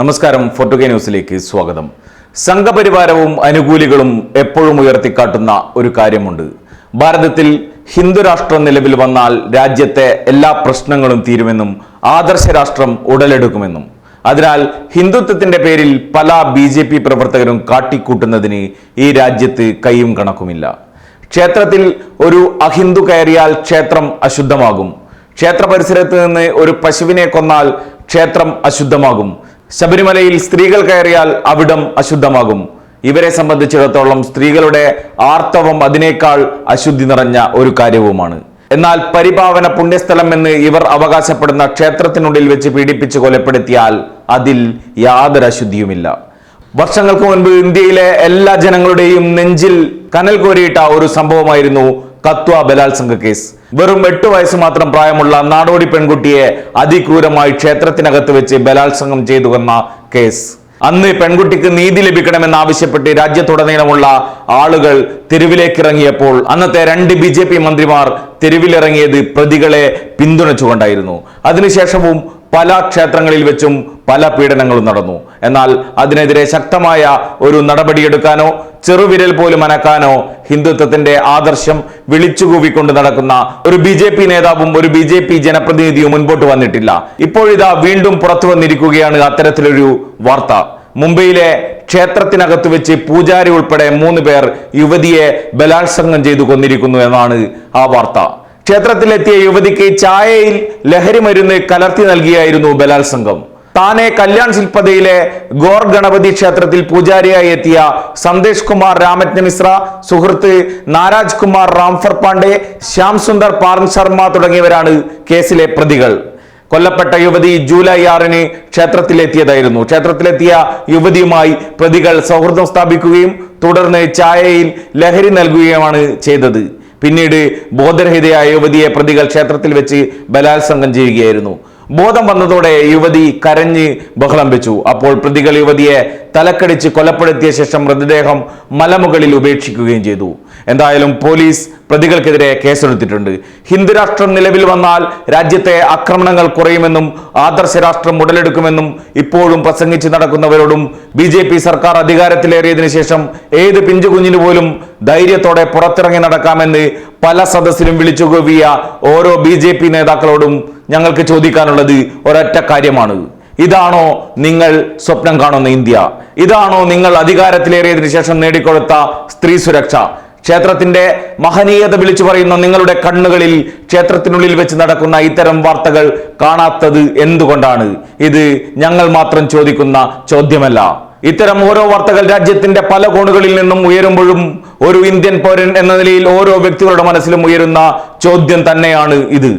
നമസ്കാരം ഫോർട്ടുഗെ ന്യൂസിലേക്ക് സ്വാഗതം. സംഘപരിവാരവും അനുകൂലികളും എപ്പോഴും ഉയർത്തിക്കാട്ടുന്ന ഒരു കാര്യമുണ്ട്. ഭാരതത്തിൽ ഹിന്ദുരാഷ്ട്രം നിലവിൽ വന്നാൽ രാജ്യത്തെ എല്ലാ പ്രശ്നങ്ങളും തീരുമെന്നും ആദർശ രാഷ്ട്രം ഉടലെടുക്കുമെന്നും. അതിനാൽ ഹിന്ദുത്വത്തിന്റെ പേരിൽ പല ബി ജെ പി പ്രവർത്തകരും കാട്ടിക്കൂട്ടുന്നതിന് ഈ രാജ്യത്ത് കൈയും കണക്കുമില്ല. ക്ഷേത്രത്തിൽ ഒരു അഹിന്ദു കയറിയാൽ ക്ഷേത്രം അശുദ്ധമാകും. ക്ഷേത്ര പരിസരത്ത് നിന്ന് ഒരു പശുവിനെ കൊന്നാൽ ക്ഷേത്രം അശുദ്ധമാകും. ശബരിമലയിൽ സ്ത്രീകൾ കയറിയാൽ അവിടം അശുദ്ധമാകും. ഇവരെ സംബന്ധിച്ചിടത്തോളം സ്ത്രീകളുടെ ആർത്തവം അതിനേക്കാൾ അശുദ്ധി നിറഞ്ഞ ഒരു കാര്യവുമാണ്. എന്നാൽ പരിപാവന പുണ്യസ്ഥലം എന്ന് ഇവർ അവകാശപ്പെടുന്ന ക്ഷേത്രത്തിനുള്ളിൽ വെച്ച് പീഡിപ്പിച്ച് കൊലപ്പെടുത്തിയാൽ അതിൽ യാതൊരു അശുദ്ധിയുമില്ല വർഷങ്ങൾക്ക് മുൻപ് ഇന്ത്യയിലെ എല്ലാ ജനങ്ങളുടെയും നെഞ്ചിൽ കനൽ കോരിയിട്ട ഒരു സംഭവമായിരുന്നു കത്വ ബലാത്സംഗ കേസ്. വെറും എട്ട് വയസ്സ് മാത്രം പ്രായമുള്ള നാടോടി പെൺകുട്ടിയെ അതിക്രൂരമായി ക്ഷേത്രത്തിനകത്ത് വെച്ച് ബലാത്സംഗം ചെയ്തു വന്ന കേസ്. അന്ന് പെൺകുട്ടിക്ക് നീതി ലഭിക്കണമെന്നാവശ്യപ്പെട്ട് രാജ്യത്തുടനീളമുള്ള ആളുകൾ തെരുവിലേക്കിറങ്ങിയപ്പോൾ അന്നത്തെ രണ്ട് ബി ജെ പി മന്ത്രിമാർ തെരുവിലിറങ്ങിയത് പ്രതികളെ പിന്തുണച്ചുകൊണ്ടായിരുന്നു. അതിനുശേഷവും പല ക്ഷേത്രങ്ങളിൽ വെച്ചും പല പീഡനങ്ങളും നടന്നു. എന്നാൽ അതിനെതിരെ ശക്തമായ ഒരു നടപടിയെടുക്കാനോ ചെറുവിരൽ പോലും അനക്കാനോ ഹിന്ദുത്വത്തിന്റെ ആദർശം വിളിച്ചുകൂവിക്കൊണ്ട് നടക്കുന്ന ഒരു ബി ജെ പി നേതാവും ഒരു ബി ജെ പി ജനപ്രതിനിധിയും മുൻപോട്ട് വന്നിട്ടില്ല. ഇപ്പോഴിതാ വീണ്ടും പുറത്തു വന്നിരിക്കുകയാണ് അത്തരത്തിലൊരു വാർത്ത. മുംബൈയിലെ ക്ഷേത്രത്തിനകത്ത് വെച്ച് പൂജാരി ഉൾപ്പെടെ മൂന്ന് പേർ യുവതിയെ ബലാത്സംഗം ചെയ്തു കൊന്നിരിക്കുന്നു എന്നാണ് ആ വാർത്ത. ക്ഷേത്രത്തിലെത്തിയ യുവതിക്ക് ചായയിൽ ലഹരി മരുന്ന് കലർത്തി നൽകിയായിരുന്നു ബലാത്സംഗം. താനെ കല്യാൺ ശില്പതയിലെ ഗോർ ഗണപതി ക്ഷേത്രത്തിൽ പൂജാരിയായി എത്തിയ സന്ദേശ് കുമാർ രാമജ്ഞ മിശ്ര സുഹൃത്ത് നാരാജ് കുമാർ റാംഫർ പാണ്ഡെ ശ്യാം സുന്ദർ പാർൻ ശർമ്മ തുടങ്ങിയവരാണ് കേസിലെ പ്രതികൾ. കൊല്ലപ്പെട്ട യുവതി ജൂലൈ ആറിന് ക്ഷേത്രത്തിലെത്തിയതായിരുന്നു. ക്ഷേത്രത്തിലെത്തിയ യുവതിയുമായി പ്രതികൾ സൗഹൃദം സ്ഥാപിക്കുകയും തുടർന്ന് ചായയിൽ ലഹരി നൽകുകയുമാണ് ചെയ്തത്. പിന്നീട് ബോധരഹിതയായ യുവതിയെ പ്രതികൾ ക്ഷേത്രത്തിൽ വെച്ച് ബലാത്സംഗം ചെയ്യുകയായിരുന്നു. ബോധം വന്നതോടെ യുവതി കരഞ്ഞ് ബഹളം വെച്ചു അപ്പോൾ പ്രതികൾ യുവതിയെ തലക്കടിച്ച് കൊലപ്പെടുത്തിയ ശേഷം മൃതദേഹം മലമുകളിൽ ഉപേക്ഷിക്കുകയും ചെയ്തു. എന്തായാലും പോലീസ് പ്രതികൾക്കെതിരെ കേസെടുത്തിട്ടുണ്ട്. ഹിന്ദുരാഷ്ട്രം നിലവിൽ വന്നാൽ രാജ്യത്തെ ആക്രമണങ്ങൾ കുറയുമെന്നും ആദർശ രാഷ്ട്രം ഉടലെടുക്കുമെന്നും ഇപ്പോഴും പ്രസംഗിച്ച് നടക്കുന്നവരോടും ബി ജെ പി സർക്കാർ അധികാരത്തിലേറിയതിനു ശേഷം ഏത് പിഞ്ചുകുഞ്ഞിന് പോലും ധൈര്യത്തോടെ പുറത്തിറങ്ങി നടക്കാമെന്ന് പല സദസ്സിലും വിളിച്ചു കൂവിയ ഓരോ ബി ജെ പി നേതാക്കളോടും ഞങ്ങൾക്ക് ചോദിക്കാനുള്ളത് ഒരൊറ്റ കാര്യമാണ്. ഇതാണോ നിങ്ങൾ സ്വപ്നം കാണുന്ന ഇന്ത്യ? ഇതാണോ നിങ്ങൾ അധികാരത്തിലേറിയതിനു ശേഷം നേടിക്കൊടുത്ത സ്ത്രീ സുരക്ഷ? ക്ഷേത്രത്തിന്റെ മഹനീയത വിളിച്ചു പറയുന്ന നിങ്ങളുടെ കണ്ണുകളിൽ ക്ഷേത്രത്തിനുള്ളിൽ വെച്ച് നടക്കുന്ന ഇത്തരം വാർത്തകൾ കാണാത്തത് എന്തുകൊണ്ടാണ്? ഇത് ഞങ്ങൾ മാത്രം ചോദിക്കുന്ന ചോദ്യമല്ല. ഇത്തരം ഓരോ വാർത്തകൾ രാജ്യത്തിന്റെ പല കോണുകളിൽ നിന്നും ഉയരുമ്പോഴും ഒരു ഇന്ത്യൻ പൗരൻ എന്ന നിലയിൽ ഓരോ വ്യക്തികളുടെ മനസ്സിലും ഉയരുന്ന ചോദ്യം തന്നെയാണ് ഇത്.